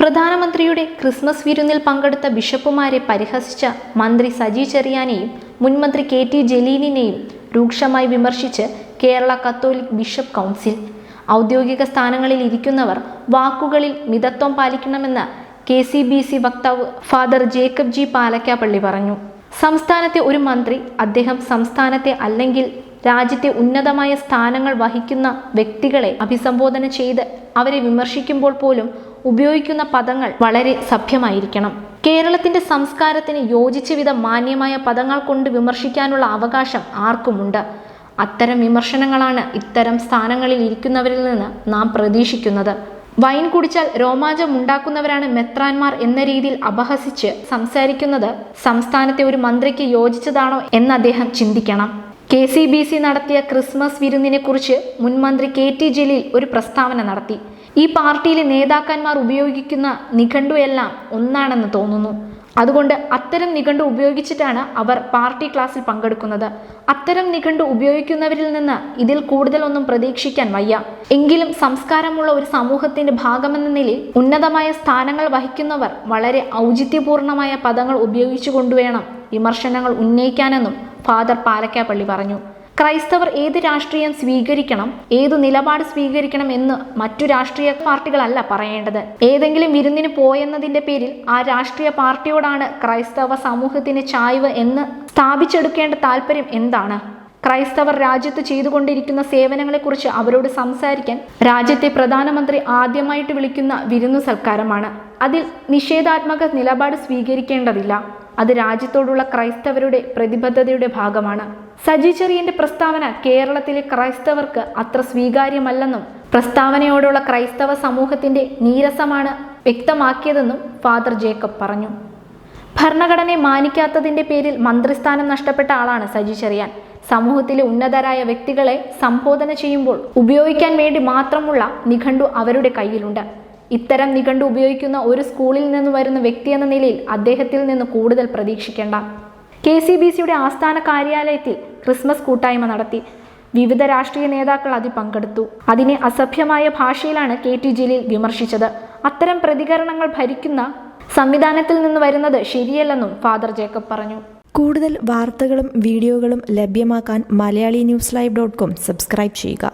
പ്രധാനമന്ത്രിയുടെ ക്രിസ്മസ് വിരുന്നിൽ പങ്കെടുത്ത ബിഷപ്പുമാരെ പരിഹസിച്ച മന്ത്രി സജി ചെറിയാനെയും മുൻമന്ത്രി കെ ടി ജലീലിനെയും രൂക്ഷമായി വിമർശിച്ച് കേരള കത്തോലിക് ബിഷപ്പ് കൗൺസിൽ. ഔദ്യോഗിക സ്ഥാനങ്ങളിൽ ഇരിക്കുന്നവർ വാക്കുകളിൽ മിതത്വം പാലിക്കണമെന്ന് കെ സി ബി സി വക്താവ് ഫാദർ ജേക്കബ് ജി പാലക്കാപ്പള്ളി പറഞ്ഞു. സംസ്ഥാനത്തെ ഒരു മന്ത്രി അദ്ദേഹം സംസ്ഥാനത്തെ അല്ലെങ്കിൽ രാജ്യത്തെ ഉന്നതമായ സ്ഥാനങ്ങൾ വഹിക്കുന്ന വ്യക്തികളെ അഭിസംബോധന ചെയ്ത് അവരെ വിമർശിക്കുമ്പോൾ പോലും ഉപയോഗിക്കുന്ന പദങ്ങൾ വളരെ സഭ്യമായിരിക്കണം. കേരളത്തിന്റെ സംസ്കാരത്തിന് യോജിച്ച വിധം മാന്യമായ പദങ്ങൾ കൊണ്ട് വിമർശിക്കാനുള്ള അവകാശം ആർക്കുമുണ്ട്? അത്തരം വിമർശനങ്ങളാണ് ഇത്തരം സ്ഥാനങ്ങളിൽ ഇരിക്കുന്നവരിൽ നിന്ന് നാം പ്രതീക്ഷിക്കുന്നത്. വൈൻ കുടിച്ചാൽ രോമാഞ്ചം ഉണ്ടാക്കുന്നവരാണ് മെത്രാന്മാർ എന്ന രീതിയിൽ അപഹസിച്ച് സംസാരിക്കുന്നത് സംസ്ഥാനത്തെ ഒരു മന്ത്രിക്ക് യോജിച്ചതാണോ എന്ന് അദ്ദേഹം ചിന്തിക്കണം. കെ സി ബി സി നടത്തിയ ക്രിസ്മസ് വിരുന്നിനെ കുറിച്ച് മുൻമന്ത്രി കെ ടി ജലീൽ ഒരു പ്രസ്താവന നടത്തി. ഈ പാർട്ടിയിലെ നേതാക്കന്മാർ ഉപയോഗിക്കുന്ന നിഘണ്ടു എല്ലാം ഒന്നാണെന്ന് തോന്നുന്നു. അതുകൊണ്ട് അത്തരം നിഘണ്ടു ഉപയോഗിച്ചിട്ടാണ് അവർ പാർട്ടി ക്ലാസ്സിൽ പങ്കെടുക്കുന്നത്. അത്തരം നിഘണ്ടു ഉപയോഗിക്കുന്നവരിൽ നിന്ന് ഇതിൽ കൂടുതലൊന്നും പ്രതീക്ഷിക്കാൻ വയ്യ. എങ്കിലും സംസ്കാരമുള്ള ഒരു സമൂഹത്തിന്റെ ഭാഗമെന്ന നിലയിൽ ഉന്നതമായ സ്ഥാനങ്ങൾ വഹിക്കുന്നവർ വളരെ ഔചിത്യപൂർണമായ പദങ്ങൾ ഉപയോഗിച്ചുകൊണ്ട് കൊണ്ടുവേണം വിമർശനങ്ങൾ ഉന്നയിക്കാനെന്നും ഫാദർ പാലക്കാപ്പള്ളി പറഞ്ഞു. ക്രൈസ്തവർ ഏത് രാഷ്ട്രീയം സ്വീകരിക്കണം ഏതു നിലപാട് സ്വീകരിക്കണം എന്ന് മറ്റു രാഷ്ട്രീയ പാർട്ടികളല്ല പറയേണ്ടത്. ഏതെങ്കിലും വിരുന്നിന് പോയെന്നതിന്റെ പേരിൽ ആ രാഷ്ട്രീയ പാർട്ടിയോടാണ് ക്രൈസ്തവ സമൂഹത്തിന് ചായ്വ് എന്ന് സ്ഥാപിച്ചെടുക്കേണ്ട താല്പര്യം എന്താണ്? ക്രൈസ്തവർ രാജ്യത്ത് ചെയ്തുകൊണ്ടിരിക്കുന്ന സേവനങ്ങളെക്കുറിച്ച് അവരോട് സംസാരിക്കാൻ രാജ്യത്തെ പ്രധാനമന്ത്രി ആദ്യമായിട്ട് വിളിക്കുന്ന വിരുന്നു സൽക്കാരമാണ്. അതിൽ നിഷേധാത്മക നിലപാട് സ്വീകരിക്കേണ്ടതില്ല. അത് രാജ്യത്തോടുള്ള ക്രൈസ്തവരുടെ പ്രതിബദ്ധതയുടെ ഭാഗമാണ്. സജി ചെറിയന്റെ പ്രസ്താവന കേരളത്തിലെ ക്രൈസ്തവർക്ക് അത്ര സ്വീകാര്യമല്ലെന്നും പ്രസ്താവനയോടുള്ള ക്രൈസ്തവ സമൂഹത്തിന്റെ നീരസമാണ് വ്യക്തമാക്കിയതെന്നും ഫാദർ ജേക്കബ് പറഞ്ഞു. ഭരണഘടനയെ മാനിക്കാത്തതിന്റെ പേരിൽ മന്ത്രിസ്ഥാനം നഷ്ടപ്പെട്ട ആളാണ് സജി ചെറിയാൻ. സമൂഹത്തിലെ ഉന്നതരായ വ്യക്തികളെ സംബോധന ചെയ്യുമ്പോൾ ഉപയോഗിക്കാൻ വേണ്ടി മാത്രമുള്ള നിഘണ്ടു അവരുടെ കയ്യിലുണ്ട്. ഇത്തരം നിഘണ്ടു ഉപയോഗിക്കുന്ന ഒരു സ്കൂളിൽ നിന്ന് വരുന്ന വ്യക്തി എന്ന നിലയിൽ അദ്ദേഹത്തിൽ നിന്ന് കൂടുതൽ പ്രതീക്ഷിക്കേണ്ട. കെ സി ബി സിയുടെ ആസ്ഥാന കാര്യാലയത്തിൽ ക്രിസ്മസ് കൂട്ടായ്മ നടത്തി. വിവിധ രാഷ്ട്രീയ നേതാക്കൾ അതിൽ പങ്കെടുത്തു. അതിനെ അസഭ്യമായ ഭാഷയിലാണ് കെ ടി ജലീൽ വിമർശിച്ചത്. അത്തരം പ്രതികരണങ്ങൾ ഭരിക്കുന്ന സംവിധാനത്തിൽ നിന്ന് വരുന്നത് ശരിയല്ലെന്നും ഫാദർ ജേക്കബ് പറഞ്ഞു. കൂടുതൽ വാർത്തകളും വീഡിയോകളും ലഭ്യമാക്കാൻ Malayali news live dot com subscribe ചെയ്യുക.